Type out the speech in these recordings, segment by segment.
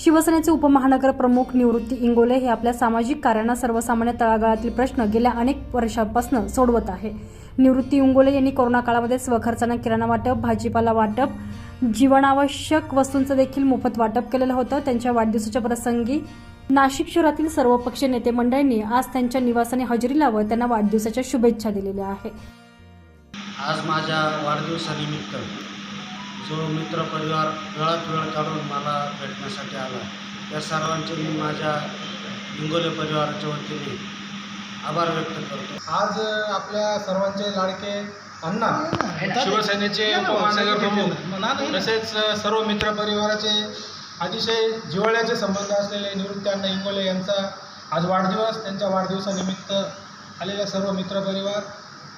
शिवसेनेचे उपमहानगर प्रमुख निवृत्ती इंगोले हे आपल्या सामाजिक कार्यांना सर्वसामान्य तळागाळातील प्रश्न गेल्या अनेक वर्षांपासून सोडवत आहे. निवृत्ती इंगोले यांनी कोरोना काळामध्ये स्वखर्चानं किराणा वाटप भाजीपाला वाटप जीवनावश्यक वस्तूंचं देखील मोफत वाटप केलेलं होतं. त्यांच्या वाढदिवसाच्या प्रसंगी नाशिक शहरातील सर्व नेते मंडळींनी आज त्यांच्या निवासाने हजेरी लावत त्यांना वाढदिवसाच्या शुभेच्छा दिलेल्या आहे आज माझ्या वाढदिवसानिमित्त जो मित्रपरिवार वेळात वेळ काढून भेटण्यासाठी आला. त्या सर्वांचे मी माझ्या हिंगोले परिवाराच्या वतीने आभार व्यक्त करतो. आज आपल्या सर्वांचे लाडके अण्णा शिवसेनेचे उपमहानगर प्रमुख. तसेच सर्व मित्र परिवाराचे अतिशय जिव्हाळ्याचे संबंध असलेले निवृत्ती अण्णा इंगोले यांचा आज वाढदिवस त्यांच्या वाढदिवसानिमित्त आलेल्या सर्व मित्रपरिवार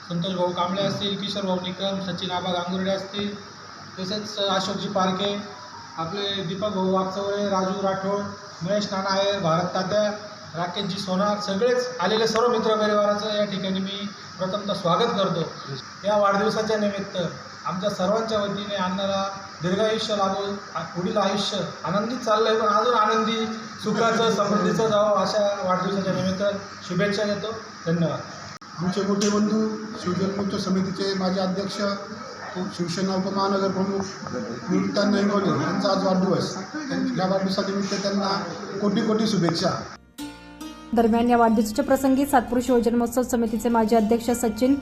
संतोष भाऊ कांबळे असतील किशोर भाऊ निकम सचिन आबा गांगुर्डे असतील तसेच अशोकजी पारखे आपले दीपक भाऊ वागचवळे राजू राठोड महेश नाना आयर भारत तात्या राकेशजी सोनार सगळेच आलेले सर्व मित्रपरिवाराचं या ठिकाणी मी प्रथमतः स्वागत करतो. या वाढदिवसाच्या निमित्त आमच्या सर्वांच्या वतीने अण्णाला दीर्घायुष्य लागून पुढील आयुष्य आनंदीत चाललं आहे पण अजून आनंदी सुखाचं समृद्धीचं जावं अशा वाढदिवसाच्या निमित्त शुभेच्छा देतो. धन्यवाद. आमचे मोठे बंधू शिवजन्मोत्सव समितीचे माजी अध्यक्ष शिवसेना उपमहानगर प्रमुख निवृत्तांना नैनवले यांचा आज वाढदिवस. या वाढदिवसानिमित्त त्यांना कोटी कोटी शुभेच्छा. दरम्यान या वाढदिवसाच्या प्रसंगी सातपूर शिवजन्मोत्सव समितीचे माजी अध्यक्ष सचिन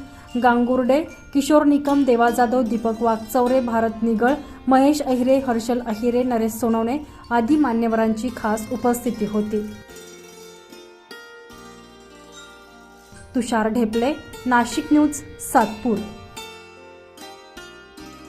गांगुर्डे किशोर निकम देवा जाधव दीपक वागचौरे भारत निगळ महेश अहिरे हर्षल अहिरे नरेश सोनवणे आदी मान्यवरांची खास उपस्थिती होती. तुषार ढेपले नाशिक न्यूज सातपूर